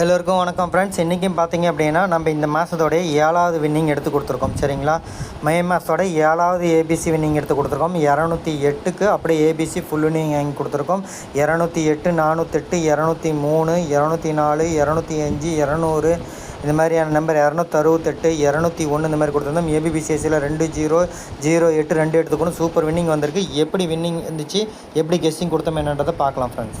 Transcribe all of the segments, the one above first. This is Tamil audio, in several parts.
எல்லோருக்கும் வணக்கம் ஃப்ரெண்ட்ஸ் இன்றைக்கும் பார்த்தீங்க அப்படின்னா நம்ம இந்த மாதத்தோடைய ஏழாவது வின்னிங் எடுத்து கொடுத்துருக்கோம். சரிங்களா? மே மாதத்தோட ஏழாவது ஏபிசி வின்னிங் எடுத்து கொடுத்துருக்கோம். இரநூத்தி எட்டுக்கு அப்படியே ஏபிசி ஃபுல் வின்னிங் வாங்கி கொடுத்துருக்கோம். இரநூத்தி எட்டு நானூற்றெட்டு இரநூத்தி மூணு இரநூத்தி நாலு இரநூத்தி அஞ்சு இரநூறு இந்த மாதிரியான நம்பர் இரநூத்தி அறுபத்தெட்டு இரநூத்தி ஒன்று இந்த மாதிரி கொடுத்துருந்தோம். ஏபிபிசிஎஸ்சியில் ரெண்டு ஜீரோ ஜீரோ எட்டு ரெண்டு எடுத்துக்கணும். சூப்பர் வின்னிங் வந்திருக்கு. எப்படி வின்னிங் இருந்துச்சு? எப்படி கெஸ்டிங் கொடுத்தோம் என்னன்றதை பார்க்கலாம் friends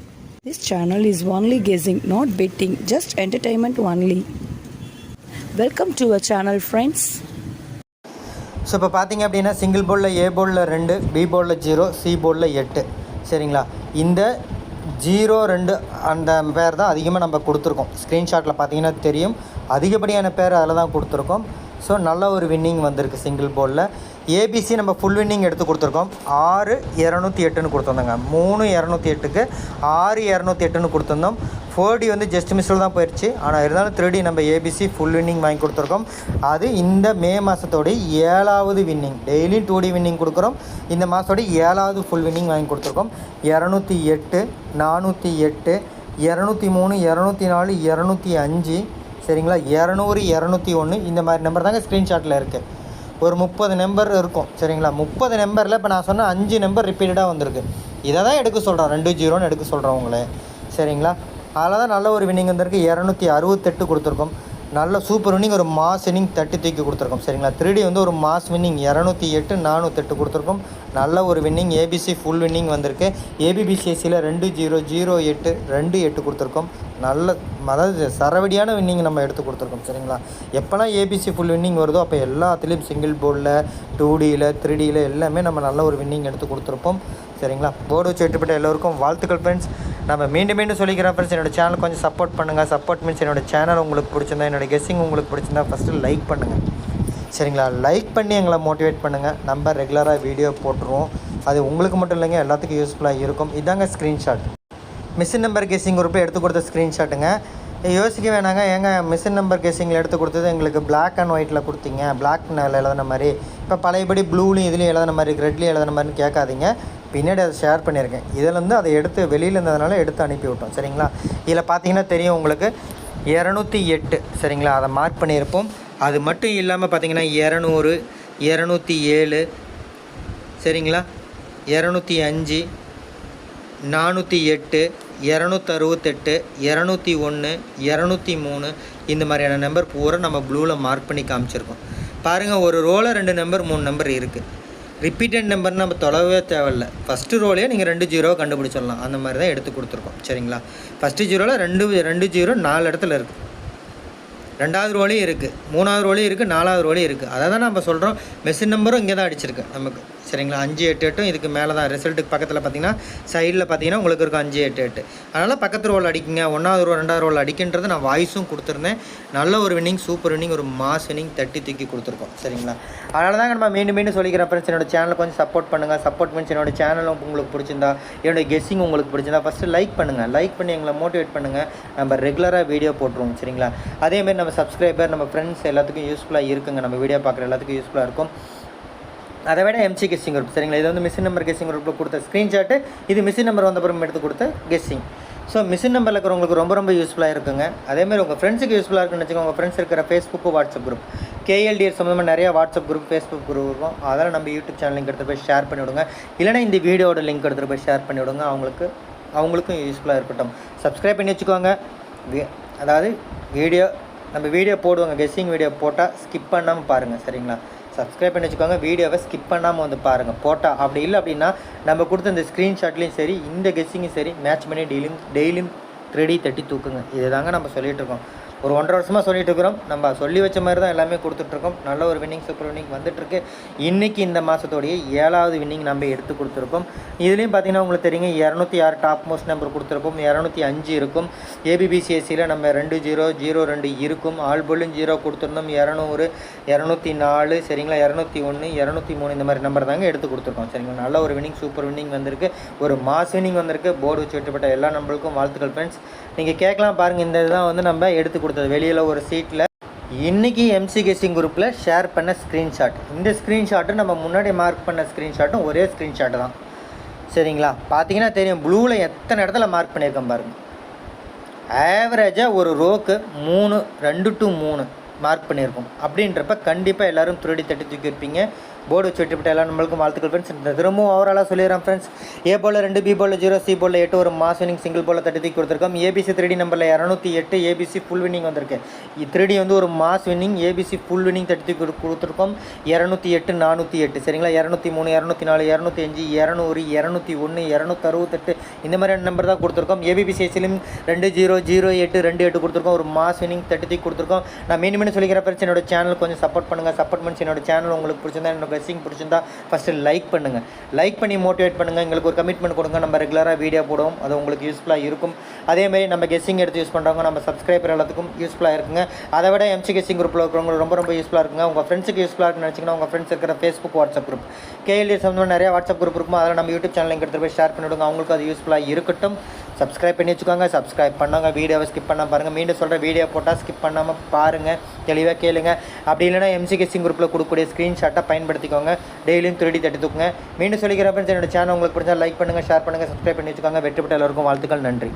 This channel is only guessing, not betting, just entertainment only. Welcome to our channel, friends. So இப்போ பார்த்தீங்க அப்படின்னா சிங்கிள் போர்டில் ஏ போர்டில் ரெண்டு பி போலில் ஜீரோ சி போர்டில் எட்டு. சரிங்களா? இந்த ஜீரோ ரெண்டு அந்த பேர் தான் அதிகமாக நம்ம கொடுத்துருக்கோம். ஸ்க்ரீன்ஷாட்டில் பார்த்தீங்கன்னா தெரியும். அதிகப்படியான பேர் அதில் தான் கொடுத்துருக்கோம். ஸோ நல்ல ஒரு வின்னிங் வந்திருக்கு சிங்கிள் போலில் ஏபிசி நம்ம ஃபுல் வின்னிங் எடுத்து கொடுத்துருக்கோம். ஆறு இரநூத்தி எட்டுன்னு கொடுத்துருந்தோங்க. மூணு இரநூத்தி எட்டுக்கு ஆறு இரநூத்தி எட்டுன்னு கொடுத்துருந்தோம். ஃபோர்டி வந்து ஜஸ்ட் மிஸ்ஸில் தான் போயிடுச்சு ஆனால் இருந்தாலும் த்ரீடி நம்ம ஏபிசி ஃபுல் வின்னிங் வாங்கி கொடுத்துருக்கோம். அது இந்த மே மாதத்தோடைய ஏழாவது வின்னிங் டெய்லியும் டூ டி வின்னிங் கொடுக்குறோம். இந்த மாதத்தோடைய ஏழாவது ஃபுல் வின்னிங் வாங்கி கொடுத்துருக்கோம். இரநூத்தி எட்டு நானூற்றி எட்டு இரநூத்தி மூணு இரநூத்தி நாலு இரநூத்தி அஞ்சு சரிங்களா? இரநூறு இரநூத்தி ஒன்று இந்த மாதிரி நம்பர் தாங்க ஸ்க்ரீன்ஷாட்டில் இருக்குது ஒரு முப்பது நம்பர் இருக்கும். சரிங்களா? முப்பது நம்பரில் இப்போ நான் சொன்ன அஞ்சு நம்பர் ரிப்பீட்டடாக வந்திருக்கு. இதை தான் எடுக்க சொல்கிறேன் ரெண்டு ஜீரோன்னு எடுக்க சொல்கிறோம் உங்களே. சரிங்களா? அதில் தான் நல்ல ஒரு வின்னிங் வந்திருக்கு. இரநூத்தி அறுபத்தெட்டு கொடுத்துருக்கோம். நல்ல சூப்பர் வின்னிங் ஒரு மாஸ் வின்னிங் தட்டி தூக்கி கொடுத்துருக்கோம். சரிங்களா? த்ரீடி வந்து ஒரு மாஸ் வின்னிங் இரநூத்தி எட்டு நானூற்றெட்டு கொடுத்துருக்கோம். நல்ல ஒரு வின்னிங் ஏபிசி ஃபுல் வின்னிங் வந்திருக்கு. ஏபிபிசிஎஸ்சியில் ரெண்டு ஜீரோ ஜீரோ எட்டு ரெண்டு எட்டு கொடுத்துருக்கோம். நல்ல அதாவது சரவடியான வின்னிங் நம்ம எடுத்து கொடுத்துருக்கோம் சரிங்களா? எப்போல்லாம் ஏபிசி ஃபுல் வின்னிங் வருதோ அப்போ எல்லாத்துலேயும் சிங்கிள் போர்டில் டூ டியில் த்ரீ டியில் எல்லாமே நம்ம நல்ல ஒரு வின்னிங் எடுத்து கொடுத்துருப்போம் சரிங்களா? போர்டு வச்சு வெட்டுப்பட்ட எல்லோருக்கும் வாழ்த்துக்கள் ஃப்ரெண்ட்ஸ் நம்ம மீண்டும் மீண்டும் சொல்லிக்கிறேன் ஃப்ரெண்ட்ஸ் என்னோடய சேனல் கொஞ்சம் சப்போர்ட் பண்ணுங்கள் சப்போர்ட் மீன்ஸ் என்னோடய சேனல் உங்களுக்கு பிடிச்சிருந்தா என்னோட கெஸ்ஸிங் உங்களுக்கு பிடிச்சிருந்தா ஃபஸ்ட்டு லைக் பண்ணுங்கள் சரிங்களா? லைக் பண்ணி எங்களை மோட்டிவேட் பண்ணுங்கள் நம்ம ரெகுலராக வீடியோ போட்டுருவோம். அது உங்களுக்கு மட்டும் இல்லைங்க எல்லாத்துக்கும் யூஸ்ஃபுல்லாக இருக்கும். இதாங்க ஸ்க்ரீன்ஷாட் மிஷின் நம்பர் கேசிங் குரூப்பில் எடுத்து கொடுத்த ஸ்க்ரீன்ஷாட்டுங்க யோசிக்க வேணாங்க. ஏங்க மிஷின் நம்பர் கேசிங்கில் எடுத்து கொடுத்தது எங்களுக்கு பிளாக் அண்ட் ஒயிட்டில் கொடுத்தீங்க. பிளாக் எழுதின மாதிரி. இப்போ பழையபடி ப்ளூலையும் இதுலேயும் எழுதின மாதிரி ரெட்லேயும் எழுதின மாதிரின்னு கேட்காதீங்க. பின்னாடி அதை ஷேர் பண்ணியிருக்கேன் இதிலேருந்து அதை எடுத்து வெளியில் இருந்ததுனால எடுத்து அனுப்பி விட்டோம். சரிங்களா? இதில் பார்த்தீங்கன்னா தெரியும் உங்களுக்கு. இரநூத்தி எட்டு. சரிங்களா? அதை மார்க் பண்ணியிருப்போம். அது மட்டும் இல்லாமல் பார்த்தீங்கன்னா இரநூறு இரநூத்தி ஏழு சரிங்களா? இரநூத்தி அஞ்சு நானூற்றி எட்டு இரநூத்தி அறுபத்தெட்டு இரநூத்தி ஒன்று இரநூத்தி மூணு இந்த மாதிரியான நம்பர் பூரா நம்ம ப்ளூவில் மார்க் பண்ணி காமிச்சிருக்கோம். பாருங்கள் ஒரு ரோவில் ரெண்டு நம்பர் மூணு நம்பர் இருக்குது ரிப்பீட்டட் நம்பர் நம்ம தொலைவே தேவையில்ல. ஃபஸ்ட்டு ரோலையே நீங்கள் ரெண்டு ஜீரோ கண்டுபிடிச்சிடலாம். அந்த மாதிரி தான் எடுத்து கொடுத்துருக்கோம். சரிங்களா? ஃபஸ்ட்டு ஜீரோவில் ரெண்டு ரெண்டு ஜீரோ நாலு இடத்துல இருக்குது ரெண்டாவது ரோலையும் இருக்குது மூணாவது ரோலையும் இருக்குது நாலாவது ரோலையும் இருக்குது அதை தான் நம்ம சொல்கிறோம் மெஷின் நம்பரும் இங்கே தான் அடிச்சிருக்கு நமக்கு. சரிங்களா? அஞ்சு எட்டு எட்டும் இதுக்கு மேலே தான் ரிசல்ட்டுக்கு பக்கத்தில் பார்த்தீங்கன்னா சைடில் பார்த்தீங்கன்னா உங்களுக்கு இருக்கும் அஞ்சு எட்டு எட்டு. அதனால் பக்கத்து ரோல் அடிக்குங்க. ஒன்றாவது ரோ ரெண்டாவது ரோல் அடிக்கின்றது நான் வாய்ஸும் கொடுத்துருந்தேன். நல்ல ஒரு வின்னிங் சூப்பர் வின்னிங் ஒரு மாஸ் வின்னிங் தட்டி தூக்கி கொடுத்துருக்கோம். சரிங்களா? அதனால தாங்க நம்ம மீண்டும் மீண்டும் சொல்லிக்கிறேன் ஃப்ரெண்ட்ஸ் என்னோட சேனலை கொஞ்சம் சப்போர்ட் பண்ணுங்கள் சப்போர்ட் மீன்ஸ் என்னோட சேனலும் உங்களுக்கு பிடிச்சிருந்தா என்னோட கெஸ்ஸிங் உங்களுக்கு பிடிச்சிருந்தா ஃபஸ்ட்டு லைக் பண்ணுங்கள் லைக் பண்ணி எங்களை மோட்டிவேட் பண்ணுங்கள் நம்ம ரெகுலராக வீடியோ போட்டுருவோம். சரிங்களா? அதேமாதிரி நம்ம சப்ஸ்கிரைபர் நம்ம ஃப்ரெண்ட்ஸ் எல்லாத்துக்கும் யூஸ்ஃபுல்லாக இருக்குங்க. நம்ம வீடியோ பார்க்குற எல்லாத்துக்கும் யூஸ்ஃபுல்லாக இருக்கும். அதை விட எம்சி கெஸ்ஸிங் குரூப் சரிங்களா? இது வந்து மிஷின் நம்பர் கெஸ்ஸிங் குரூப்பில் கொடுத்த ஸ்க்ரீன்ஷாட்டு இது மிஷின் நம்பர் வந்த பிறகு எடுத்து கொடுத்த கெஸ்ஸிங் ஸோ மிஷின் நம்பரில் இருக்கிறவங்களுக்கு ரொம்ப ரொம்ப யூஸ்ஃபுல்லாக இருக்குங்க. அதேமாதிரி உங்கள் ஃப்ரெண்ட்ஸுக்கு யூஸ்ஃபுல்லாக இருக்குன்னு வச்சுக்கோங்க. உங்கள் ஃப்ரெண்ட்ஸ் இருக்கிற ஃபேஸ்புக்கு வாட்ஸ்அப் குரூப் கேஎல்டிஎஸ் சம்மந்தமாக நிறைய வாட்ஸ்அப் குரூப் ஃபேஸ்புக் குரூப் இருக்கும். அதெல்லாம் நம்ம யூடியூப் சேனல் லிங்க் எடுத்து போய் ஷேர் பண்ணிவிடுங்க. இல்லைனா இந்த வீடியோட லிங்க் எடுத்துகிட்டு போய் ஷேர் பண்ணிவிடுங்க. அவங்களுக்கு அவங்களுக்கும் யூஸ்ஃபுல்லாக இருக்கட்டும். சப்ஸ்கிரைப் பண்ணி வச்சுக்கோங்க. அதாவது வீடியோ நம்ம வீடியோ போடுவாங்க. கெஸ்ஸிங் வீடியோ போட்டால் ஸ்கிப் பண்ணாமல் பாருங்கள் சரிங்களா? சப்ஸ்கிரைப் பண்ணி வச்சுக்கோங்க. வீடியோவை ஸ்கிப் பண்ணாமல் வந்து பாருங்கள் போட்டால் அப்படி இல்லை அப்படின்னா நம்ம கொடுத்த இந்த ஸ்க்ரீன்ஷாட்லேயும் சரி இந்த கெஸ்ஸிங்கும் சரி மேட்ச் பண்ணி டெய்லியும் டெய்லியும் த்ரெடி தட்டி தூக்குங்க இதுதாங்க நம்ம சொல்லிகிட்டு இருக்கோம். ஒரு ஒன்றரை வருஷமாக சொல்லிகிட்டு இருக்கிறோம் நம்ம சொல்லி வச்ச மாதிரி தான் எல்லாமே கொடுத்துட்ருக்கோம் நல்ல ஒரு வின்னிங் சூப்பர் வின்னிங் வந்துட்டுருக்கு. இன்றைக்கி இந்த மாதத்தோடைய ஏழாவது வின்னிங் நம்ம எடுத்து கொடுத்துருக்கோம். இதுலேயும் பார்த்தீங்கன்னா உங்களுக்கு தெரியுங்க இரநூத்தி ஆறு டாப் மோஸ்ட் நம்பர் கொடுத்துருப்போம் இரநூத்தி அஞ்சு இருக்கும். ஏபிபிசிஎஸ்சியில் நம்ம ரெண்டு ஜீரோ ஜீரோ ரெண்டு இருக்கும். ஆல் போலும் ஜீரோ கொடுத்துருந்தோம். இரநூறு இரநூத்தி நாலு சரிங்களா? இரநூத்தி ஒன்று இரநூத்தி மூணு இந்த மாதிரி நம்பர் தாங்க எடுத்து கொடுத்துருக்கோம். சரிங்களா? நல்ல ஒரு வின்னிங் சூப்பர் வின்னிங் வந்திருக்கு. ஒரு மாஸ் வின்னிங் வந்திருக்கு. போர்டு வச்சு வெட்டப்பட்ட எல்லா நம்பருக்கும் வாழ்த்துக்கள் ஃப்ரெண்ட்ஸ் நீங்கள் கேட்கலாம் பாருங்கள் இந்த இதுதான் வந்து நம்ம எடுத்து கொடுத்தது. வெளியில் ஒரு சீட்டில் இன்றைக்கி எம்சி குரூப்பில் ஷேர் பண்ண ஸ்க்ரீன்ஷாட் இந்த ஸ்க்ரீன்ஷாட்டும் நம்ம முன்னாடி மார்க் பண்ண ஸ்க்ரீன்ஷாட்டும் ஒரே ஸ்க்ரீன்ஷாட் தான். சரிங்களா? பார்த்தீங்கன்னா தெரியும் ப்ளூவில் எத்தனை இடத்துல மார்க் பண்ணியிருக்கேன் பாருங்கள் ஆவரேஜாக ஒரு ரோக்கு மூணு ரெண்டு டு மூணு மார்க் பண்ணியிருக்கோம். அப்படின்றப்ப கண்டிப்பாக எல்லோரும் திருடி தட்டி தூக்கி இருப்பீங்க போர்டு வச்சு விட்டுவிட்ட எல்லா நம்மளுக்கும் வாழ்த்துக்கள் ஃப்ரெண்ட்ஸ் இந்த திரும்பவும் ஓவராலாக சொல்லிடுறேன் ஃப்ரெண்ட்ஸ் ஏ போல் ரெண்டு பி போல் ஜீரோ சி போல் எட்டு ஒரு மாஸ் வினிங் சிங்கிள் போல் தட்டி தூக்கி கொடுத்துருக்கோம். ஏபிசி த்ரீடி நம்பரில் இரநூத்தி எட்டு A B C full winning வந்திருக்கு. த்ரீடி வந்து ஒரு mass winning A B C full winning தட்டி தூக்கி கொடுத்துருக்கோம். இரநூத்தி எட்டு நானூற்றி எட்டு சரிங்களா? இரநூத்தி மூணு இரநூத்தி நாலு இரநூத்தி அஞ்சு இரநூறு இரநூத்தி ஒன்று இரநூத்தி அறுபத்தெட்டு. இந்த மாதிரியான நம்பர் தான் கொடுத்துருக்கோம். ஏபிபிசிஎஸ்சிலும் ரெண்டு ஜீரோ ஜீரோ எட்டு ரெண்டு எட்டு கொடுத்துருக்கோம். ஒரு மாஸ் வினிங் தட்டி தூக்கி கொடுத்துருக்கோம். நான் மீண்டும் மீண்டும் சொல்லிக்கிற ஃப்ரெண்ட்ஸ் என்னோட சேனல் கொஞ்சம் சப்போர்ட் பண்ணுங்கள் சப்போர்ட் பண்ணி என்னோட சேனல் உங்களுக்கு பிடிச்சிருந்தா என்னோட பிடிச்சிருந்தா ஃபஸ்ட்டு லைக் பண்ணுங்கள் லைக் பண்ணி மோட்டிவேட் பண்ணுங்கள் எங்களுக்கு ஒரு கமிட்மெண்ட் கொடுங்க. நம்ம ரெகுலராக வீடியோ போடுவோம். அது உங்களுக்கு யூஸ்ஃபுல்லாக இருக்கும். அதேமாரி நம்ம கெஸ்ஸிங் எடுத்து யூஸ் பண்ணுறவங்க நம்ம சப்ஸ்கிரைபர் எல்லாத்துக்கும் யூஸ்ஃபுல்லாக இருக்குங்க. அதை விட எம்சி கெஸ்ஸிங் குரூப்பில் இருக்கிறவங்களுக்கு ரொம்ப ரொம்ப யூஸ்ஃபுல்லாக இருக்குங்க. உங்கள் ஃப்ரெண்ட்ஸுக்கு யூஸ்ஃபுல்லாக இருக்குன்னு நினச்சிங்கன்னா உங்கள் ஃப்ரெண்ட்ஸ் இருக்கிற ஃபேஸ்புக் வாட்ஸ்அப் குரூப் கேஎல்டி சம்மந்தமாக நிறைய வாட்ஸ்அப் குரூப் இருக்கும்? அதில் நம்ம யூடியூப் சேனல் எடுத்து போய் ஷேர் பண்ணிவிடுங்க அவங்களுக்கு அது யூஸ்ஃபுல்லாக இருக்கட்டும். சப்ஸ்கிரைப் பண்ணி வச்சுக்கோங்க. சப்ஸ்கிரைப் பண்ணாங்க. வீடியோவை ஸ்கிப் பண்ண பாருங்கள் மீண்டும் சொல்கிற வீடியோ போட்டால் ஸ்கிப் பண்ணாமல் பாருங்கள் தெளிவாக கேளுங்க. அப்படி இல்லைனா எம்சி கெஸ்ஸிங் குரூப்பில் கொடுக்கக்கூடிய ஸ்க்ரீன்ஷாட்டை பயன்படுத்திக்கோங்க. டெய்லியும் திருடி தட்டி தூக்குங்க. மீண்டும் சொல்லிக்கிறப்ப என்னோட சேனல் உங்களுக்கு பிடிச்சா லைக் பண்ணுங்கள் ஷேர் பண்ணுங்கள் சப்ஸ்கிரைப் பண்ணி வச்சுக்கோங்க. வெற்றி பெற்ற எல்லாருக்கும் வாழ்த்துக்கள் நன்றி.